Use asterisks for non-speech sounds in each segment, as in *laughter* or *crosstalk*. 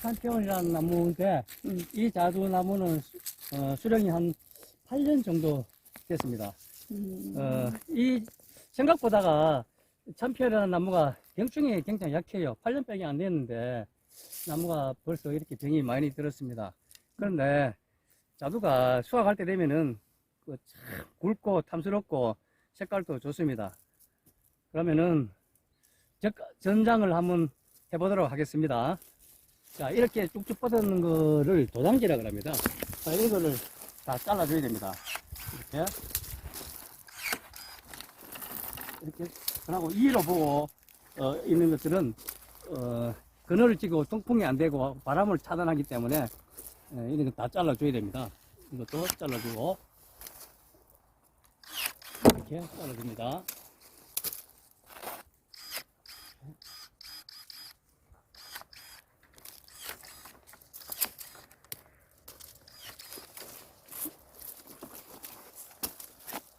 참피온이라는 나무인데 음. 이 자두나무는 수- 어, 수령이 한 8년 정도 됐습니다. 음. 어, 이 생각보다가 참피온이라는 나무가 병충해 굉장히 약해요. 8년밖에 안 됐는데 나무가 벌써 이렇게 병이 많이 들었습니다. 그런데 자두가 수확할 때 되면은 그 참 굵고 탐스럽고 색깔도 좋습니다. 그러면은 적- 전장을 한번 해보도록 하겠습니다. 자, 이렇게 쭉쭉 뻗은 거를 도장지라 그럽니다. 자, 이거를 다 잘라줘야 됩니다. 이렇게. 이렇게. 그리고 위로 보고, 어, 있는 것들은, 어, 그늘을 찌고 통풍이 안 되고 바람을 차단하기 때문에, 예, 이런 거 다 잘라줘야 됩니다. 이것도 잘라주고, 이렇게 잘라줍니다.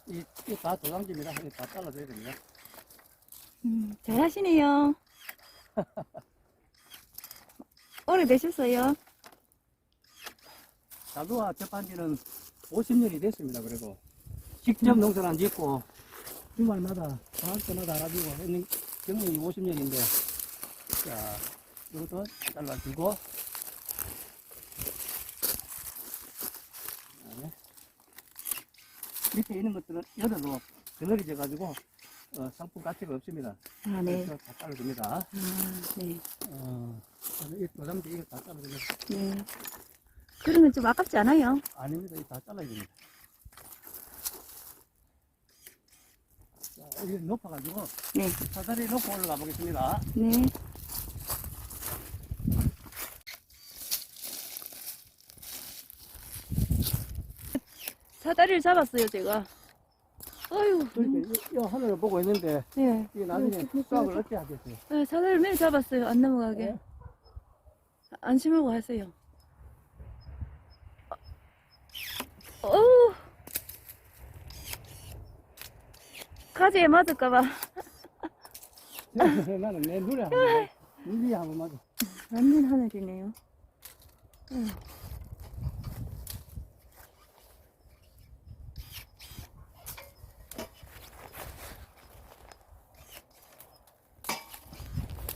이, 이다 도장지입니다. 다 잘라줘야 됩니다. 음, 잘하시네요. *laughs* 오래되셨어요? 자두와 접한 지는 50년이 됐습니다. 그리고 직접 농사를 안 짓고 주말마다 방학 때마다 알아주고 했는 경력이 50년인데 자 이것도 잘라주고 그다음에 밑에 있는 것들은 열어도 그늘이 져 가지고 어, 상품 가치가 없습니다. 아, 네. 그래서 다 잘라줍니다. 아, 네. 어, 이 도장지 이거 다 잘라줍니다. 네. 그러면 좀 아깝지 않아요? 아닙니다. 이거 다 잘라야 됩니다. 자, 여기 높아가지고 네. 사다리 놓고 올라가 보겠습니다. 네. 사다리를 잡았어요, 제가. 아유, 그렇게 이, 이 하늘을 보고 있는데 네. 이게 나중에 수확을 어떻게 하겠어요? 네, 사다리를 매일 잡았어요. 안 넘어가게. 네. 안심하고 하세요. 어우. 가지에 맞을까봐. 나는 내 눈에 한번 눈 위에 한번 맞아. 완전 하늘이네요. 응.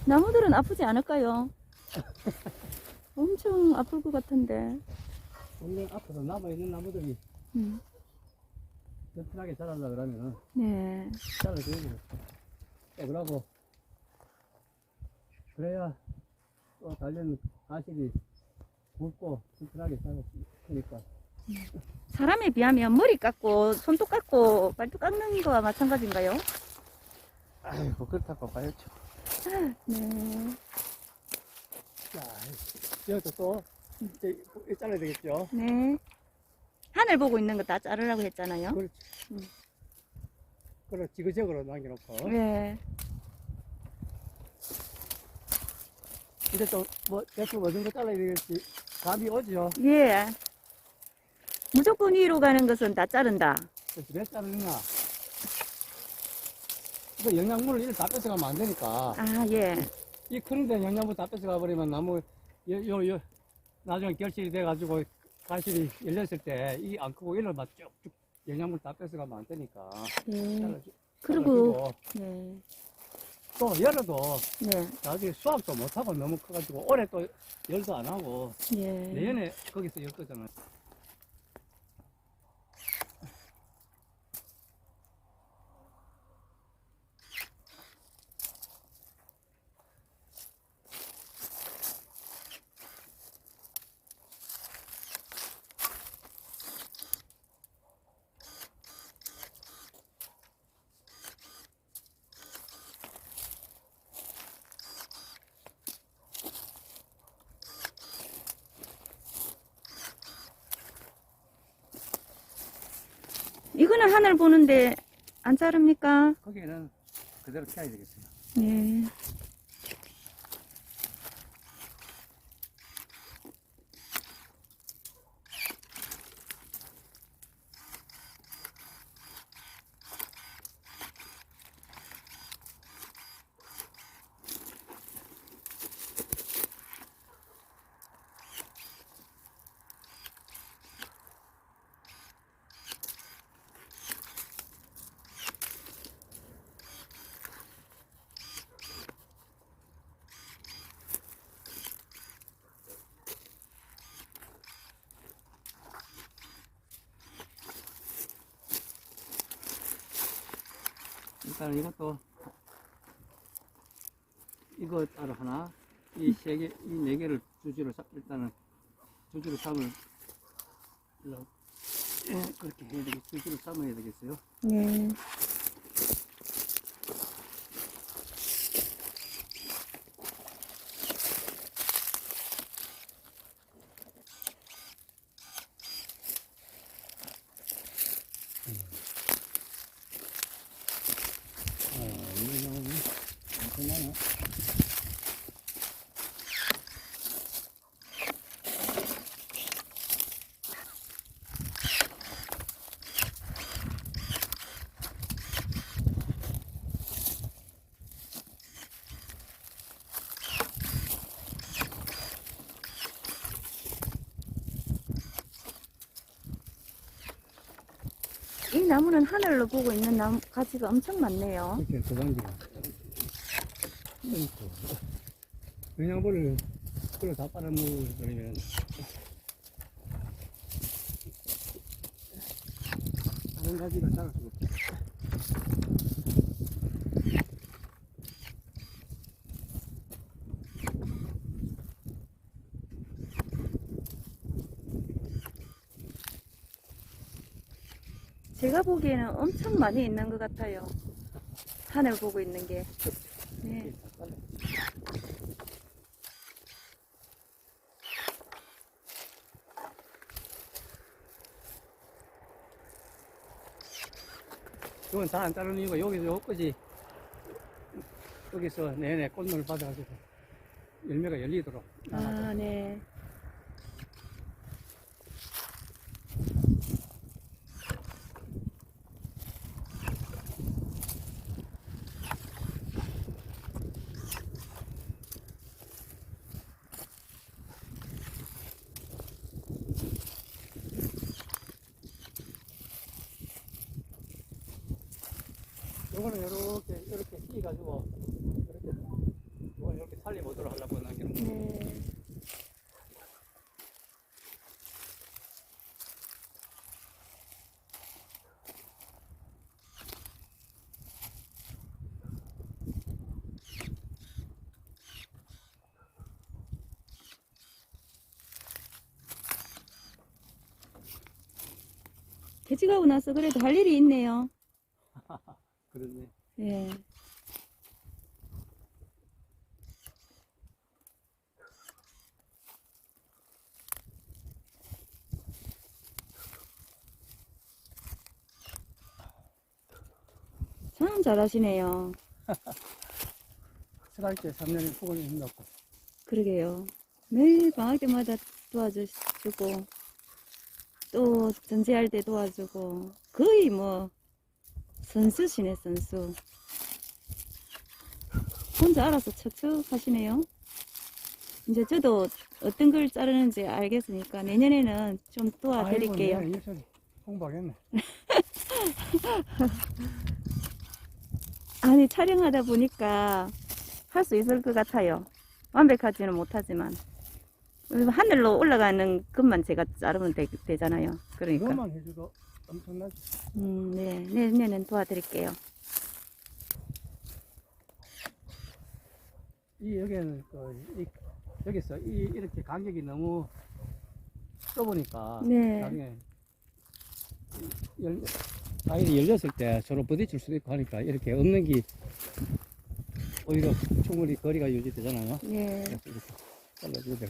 나무들은 아프지 않을까요? 엄청 아플 것 같은데. 원래 앞으로 남아있는 나무들이 음, 튼튼하게 자라려 그러면은 네. 잘라줘야 돼요. 그러고 그래야 또 달린 가식이 굵고 튼튼하게 자라니까 사람에 비하면 머리 깎고 손톱 깎고 발톱 깎는 거와 마찬가지인가요? 아이고 그렇다고 봐야죠. 네. 자, 이것도 또 이제 잘라야 되겠죠. 네. 하늘 보고 있는 거 다 자르라고 했잖아요. 그렇지. 음. 그걸 지그재그로 남겨놓고. 네. 이제 또뭐 대충 어떤 거 잘라야 되겠지. 감이 오죠. 예. 무조건 위로 가는 것은 다 자른다. 그래서 왜 자르느냐. 그 영양분을 이를 다 뺏어가면 안 되니까. 아, 예. 이 크는 데 영양분 다 뺏어가 버리면 나무, 요, 요, 요, 나중에 결실이 돼가지고 가실이 열렸을 때 이 안 크고 이를 막 쭉쭉 영양분 다 뺏어가면 안 되니까. 네. 잘라주, 그리고, 잘라주고. 네. 또 열어도 네. 나중에 수확도 못하고 너무 커가지고 올해 또 열도 안 하고 예. 내년에 거기서 열 거잖아. 이거는 하늘 보는데 안 자릅니까? 거기에는 그대로 켜야 되겠어요. 네. 일단 이것도 이거 따로 하나, 이 세 개, 이 네 개를 주지로 잡, 일단은 주지로 삼을 예, 그렇게 해야 되겠, 주지로 삼아야 되겠어요. 네. 어, 이거 엄청나네. 이 나무는 하늘로 보고 있는 나무 가지가 엄청 많네요. 이렇게 도장지가 볼을 그걸 다 빨아먹으면. 다른 가지가 자랄 수가 제가 보기에는 엄청 많이 있는 것 같아요. 하늘 보고 있는 게. 네. 이건 잘안 자르는 이유가 여기서 여기까지 여기서 내내 꽃눈을 받아가지고 열매가 열리도록 아, 네. 요거는 이렇게 이렇게 끼 가지고 이렇게 이걸 이렇게 살려보도록 하려고 남기는 거. 네. 개직하고 나서 그래도 할 일이 있네요. *laughs* 그러네. 예. 참 잘하시네요. 스가이때 3년에 폭을 힘났고 그러게요. 매일 방학 때마다 도와주시고, 또 전제할 때 도와주고, 거의 뭐, 선수시네, 선수. 혼자 알아서 척척 하시네요. 이제 저도 어떤 걸 자르는지 알겠으니까 내년에는 좀 도와드릴게요. 아이고, 내 일소리 홍보하겠네. *laughs* 아니, 촬영하다 보니까 할 수 있을 것 같아요. 완벽하지는 못하지만. 하늘로 올라가는 것만 제가 자르면 되, 되잖아요. 그러니까. 엄청나지. 음, 네. 내년엔 도와드릴게요. 이 여기는 그, 이, 여기서 이, 이렇게 간격이 너무 좁으니까 네. 나중에 이 열, 아이들이 열렸을 때 서로 부딪힐 수도 있고 하니까 이렇게 없는 게 오히려 충분히 거리가 유지되잖아요. 네. 이렇게 잘라주고 될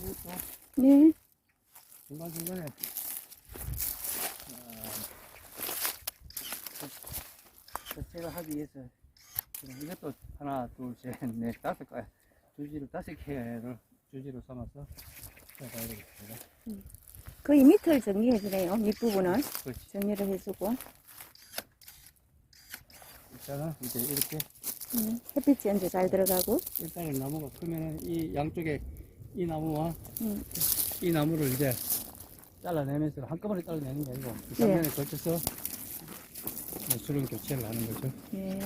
이것도 네. 중간중간에 어, 교체를 하기 위해서 이것도 하나, 둘, 셋, 넷, 다섯 개, 주지를 다섯 개를 주지로 삼아서 해봐야 되겠습니다. 거의 밑을 정리해주네요. 밑부분을 그렇지. 정리를 해주고. 일단은 이제 이렇게 음, 햇빛이 언제 잘 들어가고. 일단은 나무가 크면은 이 양쪽에 이 나무와 음, 이 나무를 이제 잘라내면서 한꺼번에 잘라내는 게 아니고 이 예. 3년에 걸쳐서 수령 교체를 하는 거죠. 예.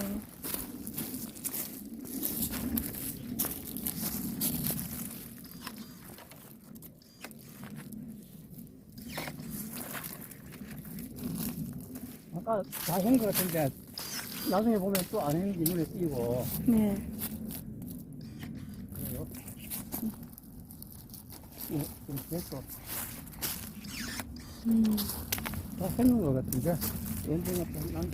아까 다 한 것 같은데 나중에 보면 또 안 했는 게 눈에 띄고 네. 그래요. 예, 좀 됐어. 음, 다 했는 것 같은데 언젠가 또난